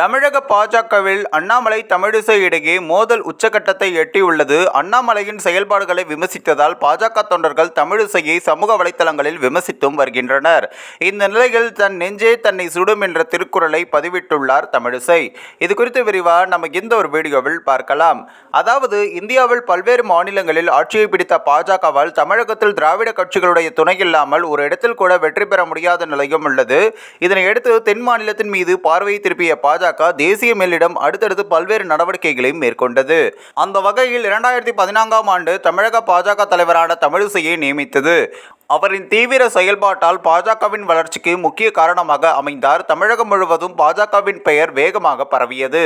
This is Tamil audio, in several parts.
தமிழக பாஜகவில் அண்ணாமலை தமிழிசை இடையே மோதல் உச்சகட்டத்தை எட்டியுள்ளது. அண்ணாமலையின் செயல்பாடுகளை விமர்சித்ததால் பாஜக தொண்டர்கள் தமிழிசையை சமூக வலைத்தளங்களில் விமர்சித்தும் வருகின்றனர். இந்த நிலையில் தன் நெஞ்சே தன்னை சுடும் என்ற திருக்குறளை பதிவிட்டுள்ளார் தமிழிசை. இது குறித்து விரிவாக நம்ம இந்த ஒரு வீடியோவில் பார்க்கலாம். அதாவது இந்தியாவில் பல்வேறு மாநிலங்களில் ஆட்சியை பிடித்த பாஜகவால் தமிழகத்தில் திராவிட கட்சிகளுடைய துணை இல்லாமல் ஒரு இடத்தில் கூட வெற்றி பெற முடியாத நிலையும் உள்ளது. இதனையடுத்து தென் மாநிலத்தின் மீது பார்வையை திருப்பிய பாஜக தேசிய மேலிடம் அடுத்தடுத்து பல்வேறு நடவடிக்கைகளையும் மேற்கொண்டது. அந்த வகையில் இரண்டாயிரத்தி பதினான்காம் ஆண்டு தமிழக பாஜக தலைவரான தமிழிசையை நியமித்தது. அவரின் தீவிர செயல்பாட்டால் பாஜகவின் வளர்ச்சிக்கு முக்கிய காரணமாக அமைந்தார். தமிழகம் முழுவதும் பாஜகவின் பெயர் வேகமாக பரவியது.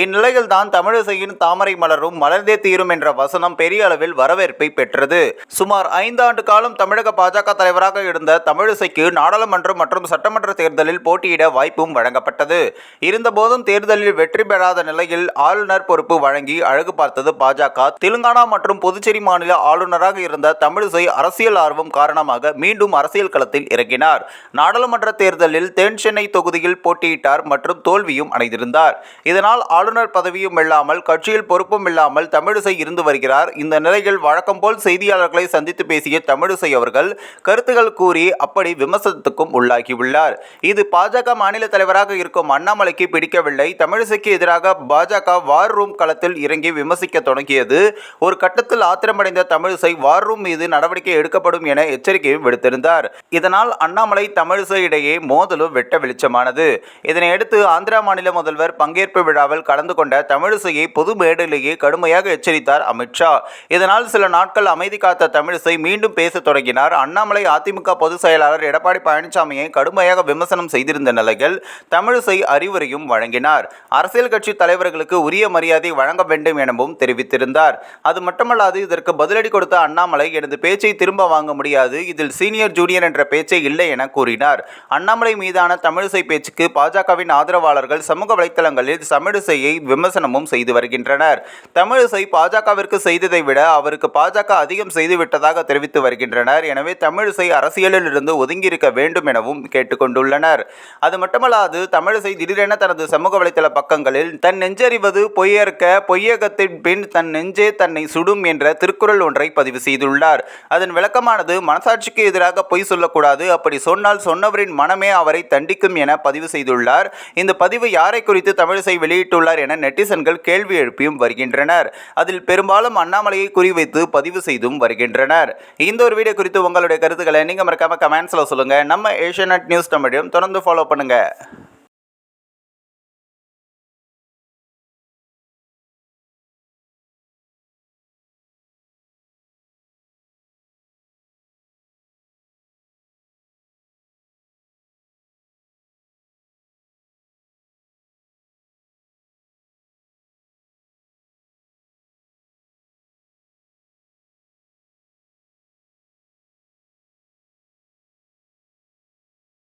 இந்நிலையில்தான் தமிழிசையின் தாமரை மலரும் மலர்ந்தே தீரும் என்ற வசனம் பெரிய அளவில் வரவேற்பை பெற்றது. சுமார் ஐந்து ஆண்டு காலம் தமிழக பாஜக தலைவராக இருந்த தமிழிசைக்கு நாடாளுமன்றம் மற்றும் சட்டமன்ற தேர்தலில் போட்டியிட வாய்ப்பும் வழங்கப்பட்டது. இருந்தபோதும் தேர்தலில் வெற்றி பெறாத நிலையில் ஆளுநர் பொறுப்பு வழங்கி அழகு பார்த்தது பாஜக. தெலுங்கானா மற்றும் புதுச்சேரி மாநில ஆளுநராக இருந்த தமிழிசை அரசியல் ஆர்வம் காரணம் காரணமாக மீண்டும் அரசியல் களத்தில் இறங்கினார். நாடாளுமன்ற தேர்தலில் தென் சென்னை தொகுதியில் போட்டியிட்டார் மற்றும் தோல்வியும் அடைந்திருந்தார். இதனால் ஆளுநர் பதவியும் இல்லாமல் கட்சியில் பொறுப்பும் இல்லாமல் தமிழிசை இருந்து வருகிறார். இந்த நிலையில் வழக்கம் போல் செய்தியாளர்களை சந்தித்து பேசிய தமிழிசை அவர்கள் கருத்துகள் கூறி அப்படி விமர்சனத்துக்கும் உள்ளாகியுள்ளார். இது பாஜக மாநில தலைவராக இருக்கும் அண்ணாமலைக்கு பிடிக்கவில்லை. தமிழிசைக்கு எதிராக பாஜக வார் ரூம் களத்தில் இறங்கி விமர்சிக்க தொடங்கியது. ஒரு கட்டத்தில் ஆத்திரமடைந்த தமிழிசை வார் ரூம் மீது நடவடிக்கை எடுக்கப்படும் என எச்சரிக்கை எச்சரிக்கையும் விடுத்திருந்தார். இதனால் அண்ணாமலை தமிழிசை இடையே மோதலும் வெட்ட வெளிச்சமானது. இதனையடுத்து ஆந்திரா மாநில முதல்வர் பங்கேற்பு விழாவில் கலந்து கொண்ட தமிழிசையை பொது மேடையிலேயே கடுமையாக எச்சரித்தார் அமித்ஷா இதனால் சில நாட்கள் அமைதி காத்த தமிழிசை மீண்டும் பேச தொடங்கினார். அண்ணாமலை அதிமுக பொதுச் செயலாளர் எடப்பாடி பழனிசாமியை கடுமையாக விமர்சனம் செய்திருந்த நிலையில் தமிழிசை அறிவுரையும் வழங்கினார். அரசியல் கட்சி தலைவர்களுக்கு உரிய மரியாதை வழங்க வேண்டும் எனவும் தெரிவித்திருந்தார். அது மட்டுமல்லாது இதற்கு பதிலடி கொடுத்த அண்ணாமலை எனது பேச்சை திரும்ப வாங்க முடியாது இதில் சீனியர் ஜூனியர் என்ற பேச்சே இல்லை என கூறினார். அண்ணாமலை மீதான தமிழிசை பேச்சுக்கு பாஜகவின் ஆதரவாளர்கள் சமூக வலைத்தளங்களில் தமிழிசையை விமர்சனமும் செய்து வருகின்றனர். தமிழிசை பாஜகவிற்கு செய்ததை விட அவருக்கு பாஜக அதிகம் செய்துவிட்டதாக தெரிவித்து வருகின்றனர். எனவே தமிழிசை அரசியலில் இருந்து ஒதுங்கியிருக்க வேண்டும் எனவும் கேட்டுக்கொண்டுள்ளனர் அது மட்டுமல்லாது தமிழிசை திடீரென தனது சமூக வலைத்தள பக்கங்களில் தன் நெஞ்சறிவது பொய்யற்க பொய்யகத்தின் பின் தன் நெஞ்சே தன்னை சுடும் என்ற திருக்குறள் ஒன்றை பதிவு செய்துள்ளார். அதன் விளக்கமானது மனசாட்சிக்கு எதிராக பொய் சொல்லக்கூடாது. அப்படி சொன்னால் சொன்னவரின் மனமே அவரை தண்டிக்கும் என பதிவு செய்துள்ளார். இந்த பதிவு யாரை குறித்து தமிழிசை வெளியிட்டுள்ளார் என நெட்டிசன்கள் கேள்வி எழுப்பியும் வருகின்றனர். அதில் பெரும்பாலும் அண்ணாமலையை குறிவைத்து பதிவு செய்தும் வருகின்றனர். இந்த ஒரு வீடியோ குறித்து உங்களுடைய கருத்துக்களை நீங்கள் மறக்காம கமெண்ட்ஸில் சொல்லுங்கள் நம்ம ஏஷியநெட் நியூஸ் தமிழையும் தொடர்ந்து ஃபாலோ பண்ணுங்கள்